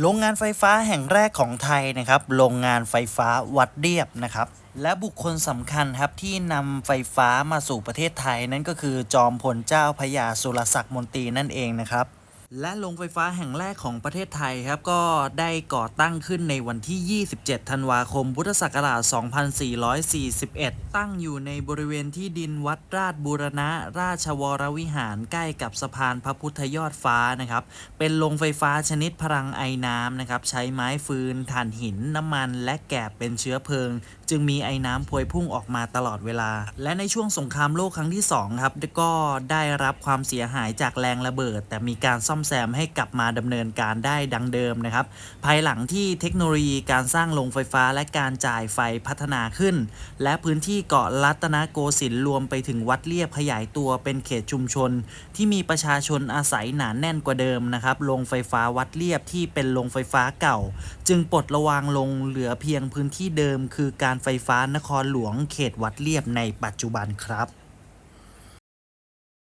โรงงานไฟฟ้าแห่งแรกของไทยนะครับ โรงงานไฟฟ้าวัดเรียบนะครับ และบุคคลสำคัญครับที่นำไฟฟ้ามาสู่ประเทศไทยนั่นก็คือจอมพลเจ้าพระยาสุรศักดิ์มนตรีนั่นเองนะครับ และโรงไฟฟ้าแห่งแรกของประเทศไทยครับ ก็ได้ก่อตั้งขึ้นในวันที่ 27 ธันวาคม พุทธศักราช 2441 ตั้งอยู่ในบริเวณที่ดินวัดราชบูรณะ ราชวรวิหารใกล้กับสะพานพระพุทธยอดฟ้านะครับ เป็นโรงไฟฟ้าชนิดพลังไอน้ำนะครับ ใช้ไม้ฟืนถ่านหิน น้ำมัน และแกบเป็นเชื้อเพลิง จึงมีไอ้น้ำพวยพุ่งออกมาตลอดเวลา และในช่วงสงครามโลกครั้งที่2ครับก็ได้รับความเสียหายจากแรงระเบิด แต่มีการซ่อมแซมให้กลับมาดำเนินการได้ดังเดิมนะครับ ภายหลังที่เทคโนโลยีการสร้างโรงไฟฟ้าและการจ่ายไฟพัฒนาขึ้น และพื้นที่เกาะรัตนโกสินทร์รวมไปถึงวัดเรียบขยายตัวเป็นเขตชุมชน ที่มีประชาชนอาศัยหนานแน่นกว่าเดิมนะครับโรงไฟฟ้าวัดเรียบที่เป็นโรงไฟฟ้าเก่า จึงปลดระวางลงเหลือเพียงพื้นที่เดิม คือการไฟฟ้านครหลวงเขตวัดเรียบในปัจจุบันครับ